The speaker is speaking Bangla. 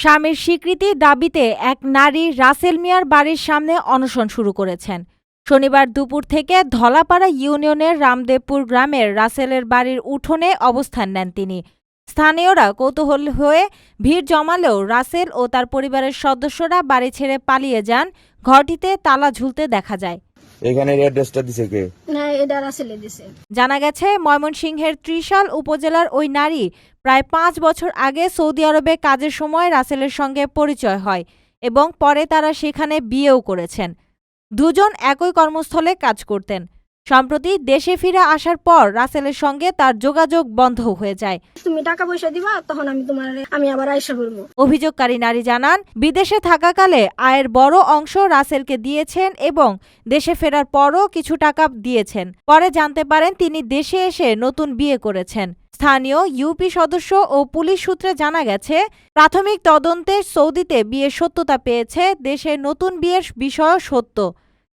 স্বামীর স্বীকৃতি দাবিতে এক নারী রাসেল মিয়ার বাড়ির সামনে অনশন শুরু করেছেন। শনিবার দুপুর থেকে ধলাপাড়া ইউনিয়নের রামদেবপুর গ্রামের রাসেলের বাড়ির উঠোনে অবস্থান নেন তিনি। স্থানীয়রা কৌতূহল হয়ে ভিড় জমালেও রাসেল ও তার পরিবারের সদস্যরা বাড়ি ছেড়ে পালিয়ে যান। ঘরটিতে তালা ঝুলতে দেখা যায়। এখানে অ্যাড্রেসটা দিছে কে? না এটা রাসেলে দিছে। জানা গেছে ময়মনসিংহের ত্রিশাল উপজেলার ওই নারী প্রায় পাঁচ বছর আগে সৌদি আরবে কাজের সময় রাসেলের সঙ্গে পরিচয় হয় এবং পরে তারা সেখানে বিয়েও করেছেন। দুজন একই কর্মস্থলে কাজ করতেন। সম্প্রতি দেশে ফিরে আসার পর রাসেলের সঙ্গে তার যোগাযোগ বন্ধ হয়ে যায়। তুমি টাকা পয়সা দিবা তখন আমি তোমার আমি আবার আয়সা করব অভিযোগকারী নারী জানান বিদেশে থাকাকালে আয়ের বড় অংশ রাসেলকে দিয়েছেন এবং দেশে ফেরার পরও কিছু টাকা দিয়েছেন। পরে জানতে পারেন তিনি দেশে এসে নতুন বিয়ে করেছেন। স্থানীয় ইউপি সদস্য ও পুলিশ সূত্রে জানা গেছে প্রাথমিক তদন্তে সৌদিতে বিয়ের সত্যতা পেয়েছে দেশে নতুন বিয়ের বিষয় সত্য।